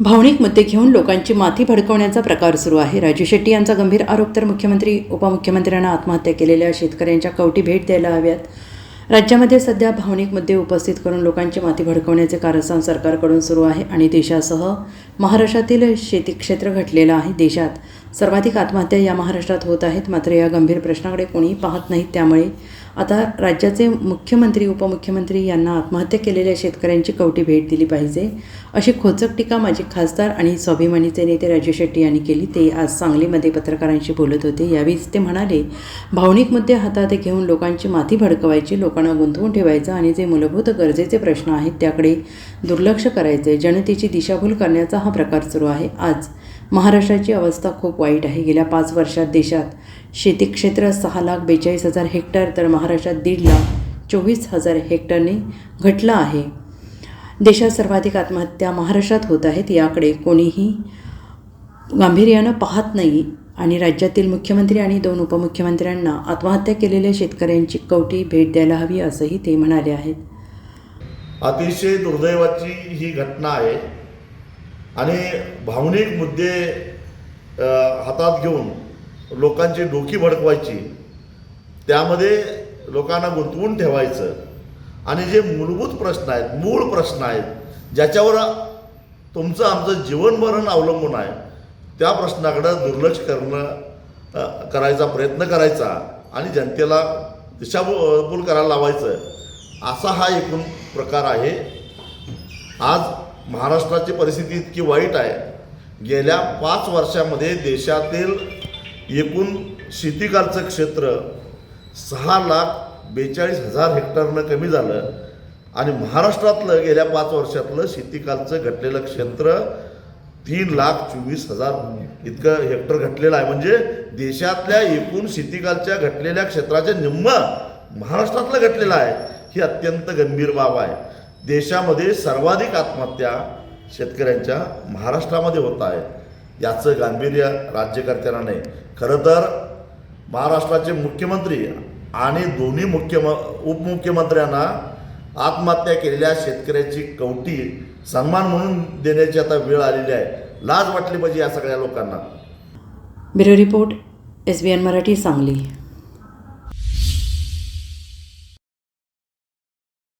भावनिक मुद्दे घेऊन लोकांची माथी भडकवण्याचा प्रकार सुरू आहे. राजू शेट्टी यांचा गंभीर आरोप तर मुख्यमंत्री उपमुख्यमंत्र्यांना आत्महत्या केलेल्या शेतकऱ्यांच्या कवटी भेट द्यायला हव्यात. राज्यामध्ये सध्या भावनिक मुद्दे उपस्थित करून लोकांची माथी भडकवण्याचे कारस्थान सरकारकडून सुरू आहे आणि देशासह महाराष्ट्रातील शेती क्षेत्र घटलेलं आहे. देशात सर्वाधिक आत्महत्या या महाराष्ट्रात होत आहेत. मात्र या गंभीर प्रश्नाकडे कोणीही पाहत नाहीत त्यामुळे आता राज्याचे मुख्यमंत्री उपमुख्यमंत्री यांना आत्महत्या केलेल्या शेतकऱ्यांची कवटी भेट दिली पाहिजे अशी खोचक टीका माजी खासदार आणि स्वाभिमानीचे नेते राजू शेट्टी यांनी केली. ते आज सांगलीमध्ये पत्रकारांशी बोलत होते. यावेळीच ते म्हणाले भावनिक मुद्दे हातात घेऊन लोकांची माती भडकवायची लोकांना गुंतवून ठेवायचं आणि जे मूलभूत गरजेचे प्रश्न आहेत त्याकडे दुर्लक्ष करायचे जनतेची दिशाभूल करण्याचा हा प्रकार सुरू आहे. आज महाराष्ट्राची अवस्था खूप वाईट आहे. गेल्या पाच वर्षात देशात शेती क्षेत्र सहा लाख बेचाळीस हजार हेक्टर तर महाराष्ट्रात दीड लाख चोवीस हजार हेक्टरने घटलं आहे. देशात सर्वाधिक आत्महत्या महाराष्ट्रात होत आहेत. याकडे कोणीही गांभीर्यानं पाहत नाही आणि राज्यातील मुख्यमंत्री आणि दोन उपमुख्यमंत्र्यांना आत्महत्या केलेल्या शेतकऱ्यांची कवटी भेट द्यायला हवी असंही ते म्हणाले आहेत. अतिशय दुर्दैवाची ही घटना आहे. आणि भावनिक मुद्दे हातात घेऊन लोकांची डोकी भडकवायची त्यामध्ये लोकांना गुंतवून ठेवायचं. आणि जे मूलभूत प्रश्न आहेत मूळ प्रश्न आहेत ज्याच्यावर तुमचं आमचं जीवनमरण अवलंबून आहे त्या प्रश्नाकडं दुर्लक्ष करणं करायचा प्रयत्न करायचा आणि जनतेला दिशाभूल करायला लावायचं असा हा एकूण प्रकार आहे. आज महाराष्ट्राची परिस्थिती इतकी वाईट आहे. गेल्या पाच वर्षामध्ये देशातील एकूण शेतीकालचं क्षेत्र सहा लाख बेचाळीस हजार हेक्टरनं कमी झालं आणि महाराष्ट्रातलं गेल्या पाच वर्षातलं शेतीकालचं घटलेलं क्षेत्र तीन लाख चोवीस हजार इतकं हेक्टर घटलेलं आहे. म्हणजे देशातल्या एकूण शेतीकालच्या घटलेल्या क्षेत्राच्या निम्म महाराष्ट्रातलं घटलेलं आहे. ही अत्यंत गंभीर बाब आहे. देशामध्ये सर्वाधिक आत्महत्या शेतकऱ्यांच्या महाराष्ट्रामध्ये होत आहे. याचं गांभीर्य राज्यकर्त्यांना नाही. खरं तर महाराष्ट्राचे मुख्यमंत्री आणि दोन्ही मुख्यम उपमुख्यमंत्र्यांना आत्महत्या केलेल्या शेतकऱ्याची कवटी सन्मान म्हणून देण्याची आता वेळ आलेली आहे. लाज वाटली पाहिजे या सगळ्या लोकांना. Bureau report S B N Marathi Sangli.